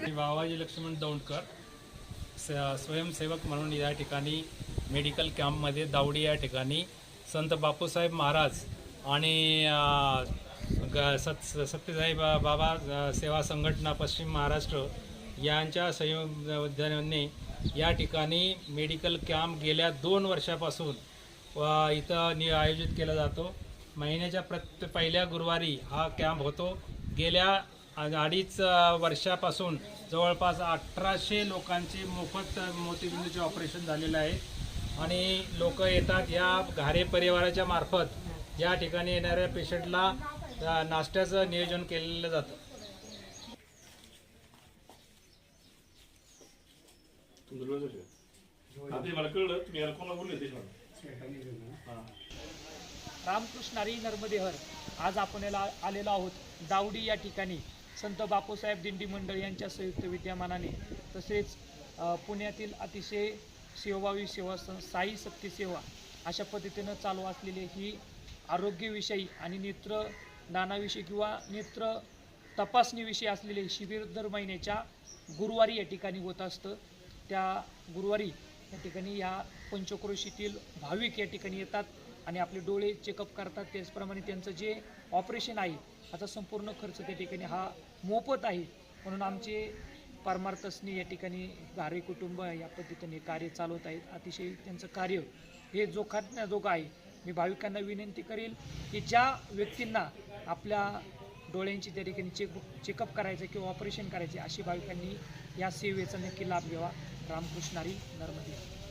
मी बाबाजी लक्ष्मण दौंडकर स- स्वयंसेवक म्हणून या ठिकाणी मेडिकल कॅम्पमध्ये दावडी या ठिकाणी संत बापूसाहेब महाराज आणि ग- सत सत्यसाई बा- बाबा सेवा संघटना पश्चिम महाराष्ट्र यांच्या संयोजनाने या ठिकाणी मेडिकल कॅम्प गेल्या दोन वर्षापासून व इथं नि आयोजित केला जातो. महिन्याच्या प्रत पहिल्या गुरुवारी हा कॅम्प होतो. गेल्या अडीच वर्षापासून जवळपास अठराशे लोकांचे मोफत मोतीबिंदूचे ऑपरेशन झालेलं आहे. आणि लोक येतात या घारे परिवाराच्या मार्फत. या ठिकाणी येणाऱ्या पेशंटला नाश्त्याचं नियोजन केलेलं जातं. मला कळलं तुम्ही रामकृष्ण हरी नर्मदेहर. आज आपण याला आलेलो आहोत दावडी या ठिकाणी. संत बापूसाहेब दिंडी मंडळ यांच्या संयुक्त विद्यमानाने. तसेच पुण्यातील अतिशय सेवावी सेवा सं साई सक्ती सेवा अशा पद्धतीनं चालू असलेली ही आरोग्यविषयी आणि नेत्र दानाविषयी किंवा नेत्र तपासणीविषयी असलेले शिबिर दर महिन्याच्या गुरुवारी या ठिकाणी होत असतं. त्या गुरुवारी या ठिकाणी या पंचक्रोशीतील भाविक या ठिकाणी येतात आणि आपले डोळे चेकअप करतात. त्याचप्रमाणे त्यांचं जे ऑपरेशन आहे याचा संपूर्ण खर्च त्या ठिकाणी हा मोफत आहे. म्हणून आमचे परमार्थसनी या ठिकाणी घारे कुटुंब या पद्धतीने कार्य चालवत आहेत. अतिशय त्यांचं कार्य हे जोखाण्याजोगं आहे. मी भाविकांना विनंती करेल की ज्या व्यक्तींना आपल्या डोळ्यांची त्या ठिकाणी चेक चेकअप करायचं किंवा ऑपरेशन करायचे अशी भाविकांनी या सेवेचा नक्की लाभ घ्यावा. रामकृष्णारी नर्मदे.